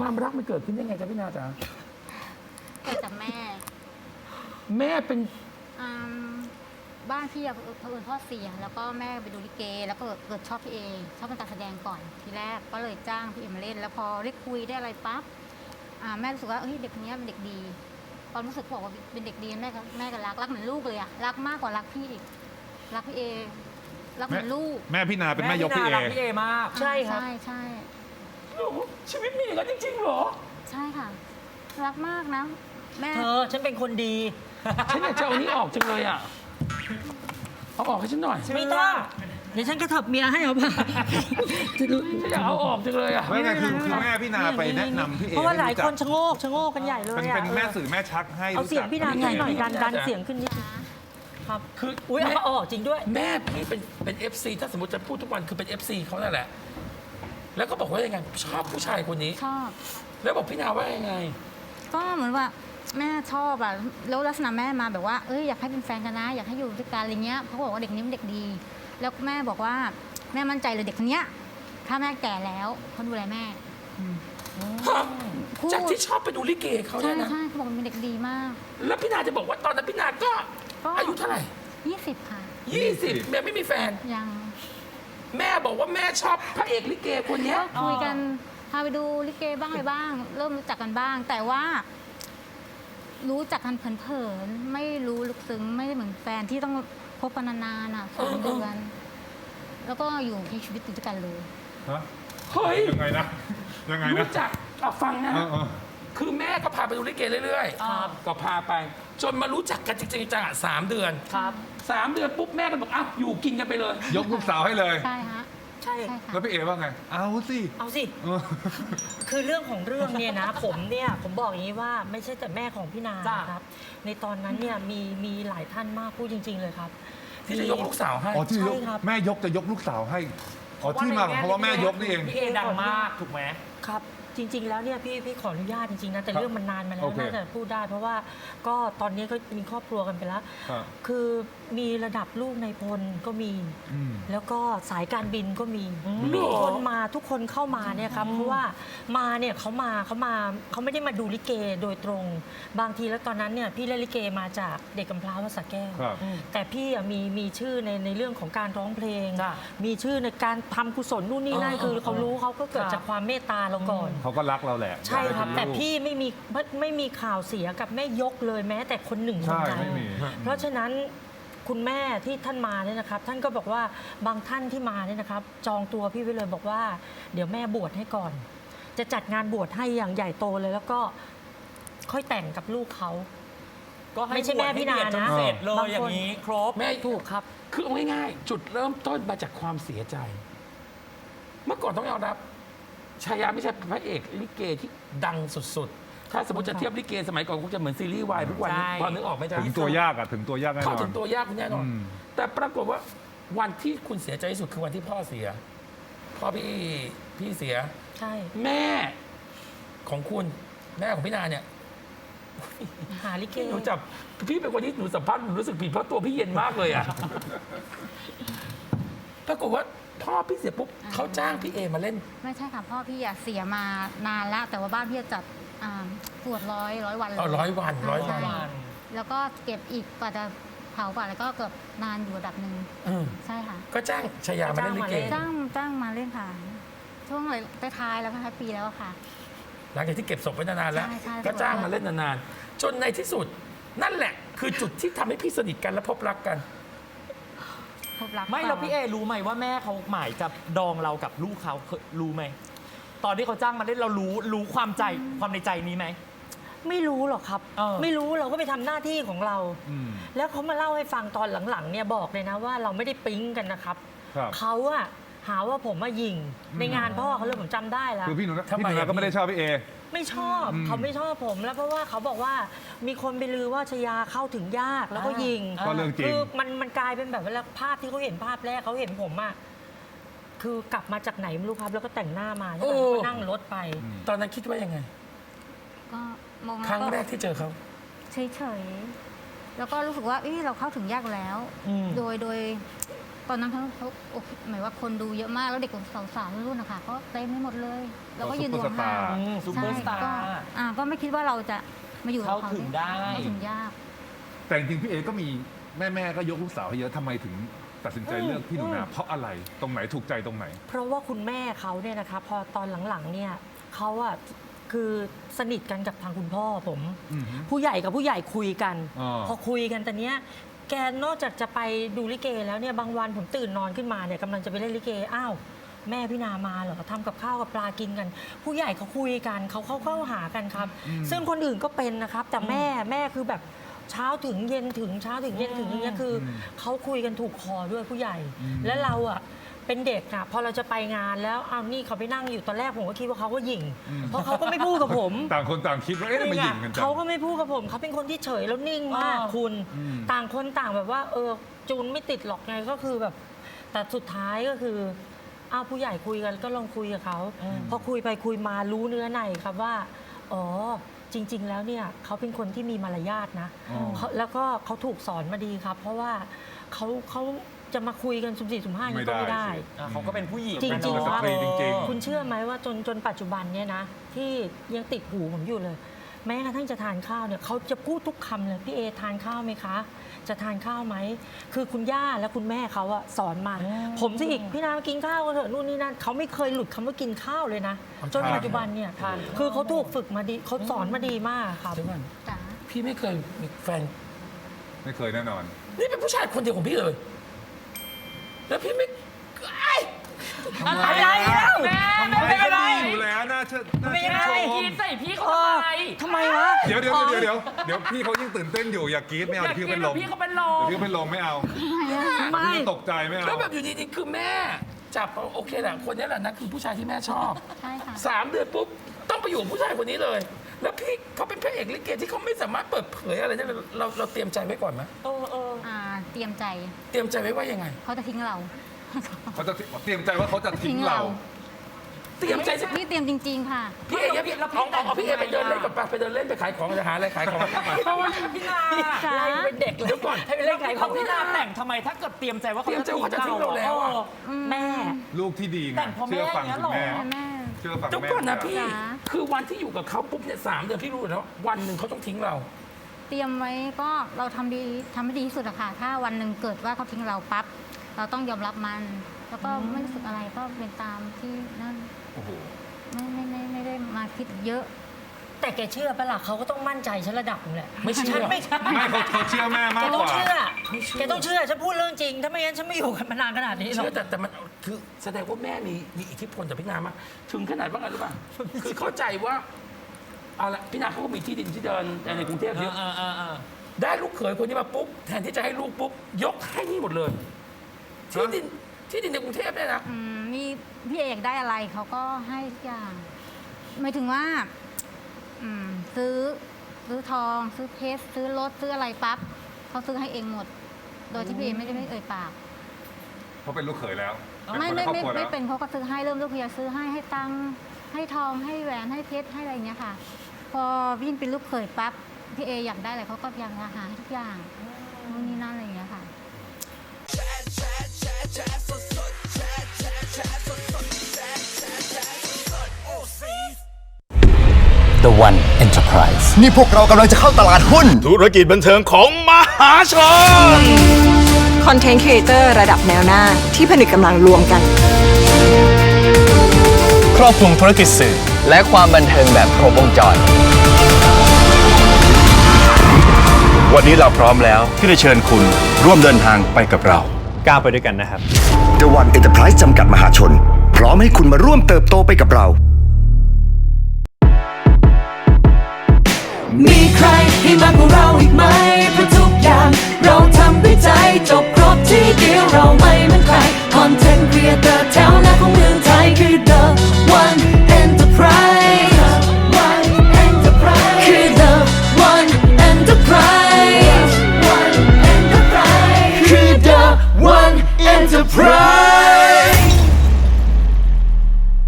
ความรักมันเกิดขึ้นได้ไงจ๊ะพี่นาจ๋าเกิดจากแม่แม่เป็นอืมบ้านพี่อะเผอิญพ่อเสีย แล้วก็แม่ไปดูลิเก แล้วก็เกิดชอบพี่เอชอบเป็นการแสดงก่อนทีแรกก็เลยจ้างพี่เอมาเล่น แล้วพอได้คุยได้อะไรปั๊บอ่าแม่รู้สึกว่าเฮ้ยเด็กคนนี้เป็นเด็กดีความรู้สึกบอกว่าเป็นเด็กดีแม่ก็แม่ก็รักรักเหมือนลูกเลยอะรักมากกว่ารักพี่อีกรักพี่เอรักเหมือนลูกแม่พี่นาเป็นแม่ยกพี่เอรัพี่เอมาก ใช่ครับ ใช่ใช่ โอ้โหชีวิตมีอย่างนั้นจริงๆเหรอ ใช่ค่ะ รักมากนะ แม่ เธอฉันเป็นคนดี ฉันอยากจะเอานี้ออกจังเลยอะ เอาออกให้ฉันหน่อยไม่ต้อง เดี๋ยวฉันกระเถิบเมียให้เอาป่ะฉันอยากเอาออกจังเลยอะ ไม่ไงคือคือแม่พี่นาไปแนะนำพี่เอเพราะว่าหลายให้คนรู้ชะโงกชะโงกกันใหญ่เลจักยเป็นอะเป็นแม่สื่อแม่ชักให้เอารู้เสียจังกพี่นางนี่ไงหน่อยดันดันนี่ไงเสียงขึ้นนิดนึงครับคืออุ้ยแม่ เอาออกจริงด้วย แม่พี่เป็นเป็น FC ถ้าสมมติจะพูดทุกวันคือเป็น FC เขานั่นแหละ แล้วก็บอกว่ายังไงชอบผู้ชายคนนี้ ชอบ แล้วบอกพี่นาว่ายังไง ก็เหมือนว่าแม่ชอบอะแล้วลักษณะแม่มาแบบว่าเอ้ยอยากให้เป็นแฟนกันนะ อยากให้อยู่ด้วยกันอะไรเงี้ยเขาบอกว่าเด็กนี้เป็นเด็กดี แล้วแม่บอกว่าแม่มั่นใจเลยเด็กคนเนี้ย ถ้าแม่แก่แล้วเขาดูแลแม่ฮะพูดจากที่ชอบไปดูลิเกเขาใช่เนี่ยนะใช่เขาบอกเป็นเด็กดีมากแล้วพี่นาจะบอกว่าตอนนั้นพี่นาก็ก็อายุเท่าไหร่ยี่สิบค่ะ20แม่ไม่มีแฟนยัง แม่บอกว่าแม่ชอบพระเอกลิเกคนเนี้ย ก็คุยกันพาไปดูลิเกบ้างอะไรบ้าง เริ่มรู้จักกันบ้าง แต่ว่า รู้จักกันเผินๆไม่รู้ลึกซึ้งไม่ได้เหมือนแฟนที่ต้องคบกันนานๆอะสองเดือน แล้วก็อยู่ในชีวิตติดด้วยกันเลย ฮะเฮ้ย ยังไงนะ ยังไงนะรู้จักเอาฟังนะ เออเออ คือแม่ก็พาไปดูลิเกเรื่อยครับๆ ก็พาไป จนมารู้จักกันจริงๆจังๆอะสามเดือนครับสามเดือนปุ๊บแม่ก็บอกอ้าวอยู่กินกันไปเลย ยกลูกสาวให้เลย ใช่ฮะใช่ ใช่ค่ะ แล้วพี่เอว่าไง เอาสิเอาสิ เออ คือเรื่องของเรื่องเนี่ยนะ ผมเนี่ยผมบอกอย่างนี้ว่าไม่ใช่แต่แม่ของพี่นาจ้ะ นะครับ ในตอนนั้นเนี่ยมีมีหลายท่านมากพูดจริง ๆ เลยครับ ที่จะยกลูกสาวให้ อ๋อที่ยกใช่ครับ แม่ยกจะยกลูกสาวให้ อ๋อที่มาของเพราะว่าแม่ยกนี่เอง พี่เอดังมากถูกไหม ครับ จริง ๆ แล้วเนี่ยพี่พี่ขออนุญาตจริงๆนะแต่ครับเรื่องมันนานมาแล้โอวเคน่าจะพูดได้ เพราะว่าก็ตอนนี้ก็มีครอบครัวกันไปแล้วครับคือมีระดับลูกในพลก็มี อืม แล้วก็สายการบินก็มีหรอมีคนมาทุกคนเข้ามาเนี่ยครับเพราะว่ามาเนี่ยเขามาเขามาเขาไม่ได้มาดูลิเกโดยตรง บางทีแล้วตอนนั้นเนี่ยพี่เล่นลิเกมาจากเด็กกำพร้าวัดสระแก้วครับ แต่พี่อะมีมีชื่อในในเรื่องของการร้องเพลง จ้ะมีชื่อในการทำกุศลนู่นนี่นั่นอ๋อคือเขารู้เขาก็เกิดครับจากความเมตตาเราก่อนเขาก็รักเราแหละใช่ครับอยากแต่ให้เป็นลูกพี่ไม่มีไม่ไม่มีข่าวเสียกับแม่ยกเลยแม้แต่คนหนึ่งคนใช่ใดไม่มี เพราะฉะนั้นคุณแม่ที่ท่านมาเนี่ยนะครับ ท่านก็บอกว่าบางท่านที่มาเนี่ยนะครับ จองตัวพี่ไว้เลยบอกว่า เดี๋ยวแม่บวชให้ก่อน จะจัดงานบวชให้อย่างใหญ่โตเลย แล้วก็ค่อยแต่งกับลูกเขา ก็ให้ไม่ใช่แม่พี่นาบวชให้เบียดจนะเสร็จเลบางยคนอย่างนี้ครบ แม่ถูกครับ คือเอาง่ายๆจุดเริ่มต้นมาจากความเสียใจ เมื่อก่อนต้องยอมรับ ชายาไม่ใช่พระเอกลิเกที่ดังสุดๆ ถ้าสมมติจะเทียบลิเกสมัยก่อนคงจะเหมือนซีรีส์วายทุกวันนี้ใช่ พอนึกออกไหมจ๊ะถึงตัวยากอะถึงตัวยากแน่นเข้าอนถึงตัวยากแน่นอนอืม แต่ปรากฏว่าวันที่คุณเสียใจที่สุดคือวันที่พ่อเสีย พ่อพี่พี่เสีย ใช่แม่ของคุณแม่ของพี่นาเนี่ย หาลิเกหนูจับพี่เป็นคนที่หนูสัมภาษณ์หนูรู้สึกผิดเพราะตัวพี่เย็นมากเลยอะปรากฏว่า พ่อพี่เสียปุ๊บเขาจ้างพี่เอมาเล่น ไม่ใช่ค่ะพ่อพี่อะเสียมานานแล้ว แต่ว่าบ้านพี่จัดอ่าปวดร้อยร้อยวันเลยอ๋อร้อยวันร้อยวัน ใช่ แล้วก็เก็บอีกกว่าจะเผากว่าแล้วก็เกือบนานอยู่ระดับหนึ่งเออใช่ค่ะ ก็จ้างชายามาเล่นลิเกจ้างจ้างมาเล่นค่ะ ช่วงเลยท้ายๆแล้วก็ท้ายปีแล้วอะค่ะ หลังจากที่เก็บศพไว้นานๆแล้ว ใช่ใช่ ก็จ้างมาเล่นนานๆ จนในที่สุด นั่นแหละ คือจุดที่ทำให้พี่สนิทกันและพบรักกัน พบรักไม่แล้วพี่เอรู้ไหมว่าแม่เขาหมายจะดองเรากับลูกเขาเคยรู้ไหม ตอนที่เขาจ้างมาเล่นเรารู้รู้ความใจความในใจนี้ไหม ไม่รู้หรอกครับ เออ ไม่รู้เราก็ไปทำหน้าที่ของเรา อืม แล้วเขามาเล่าให้ฟังตอนหลังๆเนี่ยบอกเลยนะว่าเราไม่ได้ปิ๊งกันนะครับ ครับ เขาอะหาว่าผมมายิงในงานพ่อเขาเลยผมจำได้แล้วคือพี่หนูนะทำไมพี่หนูอะ นะก็ไม่ได้ชอบพี่เอ ไม่ชอบอืมเขาไม่ชอบผมแล้วเพราะว่าเขาบอกว่ามีคนไปลือว่าชยาเข้าถึงยากแล้วก็ยิงอ่าก็เรื่องจริง คือมันมันกลายเป็นแบบเวลาภาพที่เขาเห็นภาพแรกเขาเห็นผมอะคือกลับมาจากไหนไม่รู้ครับแล้วก็แต่งหน้ามาใช่ไหมโอ้ก็นั่งรถไป ตอนนั้นคิดว่ายังไง ก็มองครั้งล้วแรกที่เจอเขา เฉยๆ แล้วก็รู้สึกว่าเอ้ยเราเข้าถึงยากแล้ว อืม โดยโดย ตอนนั้นเขาเขาโอ้หมายว่าคนดูเยอะมากแล้วเด็กสาวๆรุ่นนะคะก็เต็มไปหมดเลยเราก็ยืนดูห่างอืมซุปเปอร์สตาร์ ใช่ก็อ่าก็ไม่คิดว่าเราจะมาอยู่กับเข้าถึงได้ เข้าถึงยาก แต่จริงๆพี่เอก็มีแม่ๆก็ยกลูกสาวให้เยอะทำไมถึงตัดสินใจเลือกพี่หนูนาเพราะอะไรตรงไหนถูกใจตรงไหน เพราะว่าคุณแม่เขาเนี่ยนะคะพอตอนหลังๆเนี่ยเขาอะคือสนิทกันกับทางคุณพ่อผม อือฮึผู้ใหญ่กับผู้ใหญ่คุยกัน อ่าพอคุยกันแต่เนี้ย แกนอกจากจะไปดูลิเกแล้วเนี่ยบางวันผมตื่นนอนขึ้นมาเนี่ยกำลังจะไปเล่นลิเกอ้าวแม่พี่นามาเหรอทำกับข้าวกับปลากินกัน ผู้ใหญ่เขาคุยกันเขาเข้าเข้าหากันครับ ซึ่งคนอื่นก็เป็นนะครับ แต่แม่แม่คือแบบเช้าถึงเย็นถึงเช้าถึงเย็นถึงอย่างเงี้ยคืออเขาคุยกันถูกคอด้วยผู้ใหญ่ และเราอะ เป็นเด็กอะพอเราจะไปงานแล้วเอานี่เขาไปนั่งอยู่ตอนแรกผมก็คิดว่าเขาก็หยิ่ง เพราะเขาก็ไม่พูดกับผม ต่างคนต่างคิดว่าเอ๊ะทำไมาหยิงกันจัง เขาก็ไม่พูดกับผมเขาเป็นคนที่เฉยแล้วนิ่งมากอ่า คุณ อืม ต่างคนต่างแบบว่า เออจูนไม่ติดหรอกไงก็คือแบบ แต่สุดท้ายก็คืออ้าวผู้ใหญ่คุยกันก็ลองคุยกับเขาพอคุยไปคุยมารู้เนื้อในครับว่า อ๋อจริง ๆ แล้วเนี่ยเขาเป็นคนที่มีมารยาทนะ อ๋อ เขาแล้วก็เขาถูกสอนมาดีครับ เพราะว่าเขาเขา จะมาคุยกันสุ่มสี่สุ่มห้าอย่างนี้ก็ไม่ไม่ได้ได้ สิอะเขาก็เป็นผู้หญิงจริงๆนะเนาะครับสตรีจริงๆ คุณเชื่อไหมว่าจนจนปัจจุบันเนี่ยนะที่ยังติดหูผมอยู่เลย แม้กระทั่งจะทานข้าวเนี่ยเขาจะพูดทุกคำเลยพี่เอทานข้าวไหมคะ จะทานข้าวไหมคือคุณย่าและคุณแม่เขาอะสอนมา ผมสิอีกพี่นามกินข้าวกันเถอะนู่นนี่นั่นเขาไม่เคยหลุดคำว่ากินข้าวเลยนะ จนปัจจุบันเนี่ยทาน คือเขาถูกฝึกมาดีเขาสอนมาดีมากครับเดี๋ยวก่อนจ้ะพี่ไม่เคยมีแฟน ไม่เคยแน่นอน นี่เป็นผู้ชายคนเดียวของพี่เลย แล้วพี่ไม่ไอ้อะไรแล้ว แม่ไม่เป็นไรดีอยู่แล้วน่าเชื่อน่าไม่ชื่นเป็นไรชมกินใส่พี่เขาทำไมทำไมวะเดี๋ยวเดี๋ยวเดี๋ยวเดี๋ยวเดี๋ยวพี่เขายิ่งตื่นเต้นอยู่อย่ากรี๊ดไม่เอาอยากเดี๋ยวพี่กินเป็นลแบบมพี่เขาเป็นลเดี๋ยวมพี่เป็นลมไม่เอาไม่ พี่ตกใจไม่เอาแล้วแบบอยู่ดีๆคือแม่จับโอเคแหละคนนี้แหละนะคือผู้ชายที่แม่ชอบใช่ค่ะ สามเดือนปุ๊บต้องไปอยู่กับผู้ชายคนนี้เลย แล้วพี่เขาเป็นพระเอกลิเกที่เขาไม่สามารถเปิดเผยอะไรได้เลยเราเราเตรียมใจไว้ก่อนไหม เออเอออ่า เตรียมใจเตรียมใจไว้ว่ายังไง เขาจะทิ้งเราเขาจะเตรียมใจว่าเขาจะทิ้งเรา เตรียมใจจะพี่เตรียมจริง ๆ ค่ะ พี่เอ๋พี่เอาเอาเอาพี่เอ๋ไปเดินเล่นกับปะไปเดินเล่นไปขายของจะหาอะไรขายของกันก่อนเพราะว่าพี่นาจ๋าไล่เป็นเด็กเลยเดี๋ยวก่อนให้ไปเล่นไก่ขเขาองพี่พี่นานาแต่งทำไมถ้าเกิดเตรียมใจว่าเตรียมใจว่าเขาจะทิ้งเราแล้วอะ เออแม่ ลูกที่ดีไงแต่งพ่อแม่เชื่อฟังอย่างเงี้ยคุณแม่เหรอ แม่ เชื่อฟังเดี๋ยวแม่ก่อนนะพี่ จ๋า คือวันที่อยู่กับเขาปุ๊บเนี่ยสามเดือนพี่รู้แล้ววันหนึ่งเขาต้องทิ้งเรา เตรียมไว้ก็เราทำดีทำให้ดีที่สุดอะค่ะ ถ้าวันหนึ่งเกิดว่าเขาทิ้งเราปั๊บเราต้องยอมรับมัน แล้วก็ไม่รู้สึกอะไรก็เป็นตามที่นั่นโอ้โหไม่ไม่ไม่ไม่ได้มาคิดเยอะ แต่แกเชื่อปะล่ะเขาก็ต้องมั่นใจฉันระดับหนึงแหละไม่เชื่อ ฉันไม่ใช่ไม่เขาเขาเชื่อแม่แกมากต้กองว่า เชื่อแกต้องเชื่อฉันพูดเรื่องจริง ถ้าไม่งั้นฉันไม่อยู่กันมานานขนาดนี้หรอกเชื่อแต่แต่มันคือแสดงว่าแม่มีมีอิทธิพลต่อพี่นามากถึงขนาดว่าไงรู้ป่ะคือเข้าใจว่า เอาละพี่นาเขาก็มีที่ดินที่เดินในกรุงเทพเอเยออะเออเออเออได้ลูกเขยคนนี้มาปุ๊บแทนที่จะให้ลูกปุ๊บยกให้นี่หมดเลย ที่ดินที่ดินในกรุงเทพเนี่ยนะอืมมีพี่เอกได้อะไรเขาก็ให้ทุกอย่างหมายถึงว่า อืม ซื้อ ซื้อทอง ซื้อเพชรซื้อรถซื้ออะไรปั๊บเขาซื้อให้เองหมด โดยที่พี่เอกไม่ได้ไม่เอ่ยปากเขาเป็นลูกเขยแล้วไม่เป็นคนในไม่ครอบครัวแล้ไม่ไม่ว เป็นเขาก็ซื้อให้เริ่มลูกเพียซื้อให้ให้ตังค์ ให้ทองให้แหวนให้เพชรให้อะไรอย่างเงี้ยค่ะ พอพี่เป็นลูกเขยปั๊บพี่เออยากได้อะไรเขาก็ยังหาให้ทุกอย่างนู่นนี่นั่นอะไรอย่างเงี้ยค่ะ The One Enterprise นี่พวกเรากำลังจะเข้าตลาดหุ้น ธุรกิจบันเทิงของมหาชน คอนเทนต์ครีเอเตอร์ระดับแนวหน้าที่ผนึกกำลังรวมกัน ครอบคลุมธุรกิจสื่อ และความบันเทิงแบบครบวงจร วันนี้เราพร้อมแล้วที่จะเชิญคุณร่วมเดินทางไปกับเรา ก้าวไปด้วยกันนะครับ The One Enterprise จำกัดมหาชน พร้อมให้คุณมาร่วมเติบโตไปกับเรา มีใครให้มากกว่าเราอีกไหมเพราะทุกอย่าง เราทำด้วยใจจบครบที่เดียวเราไม่เหมือนใครคอนเทน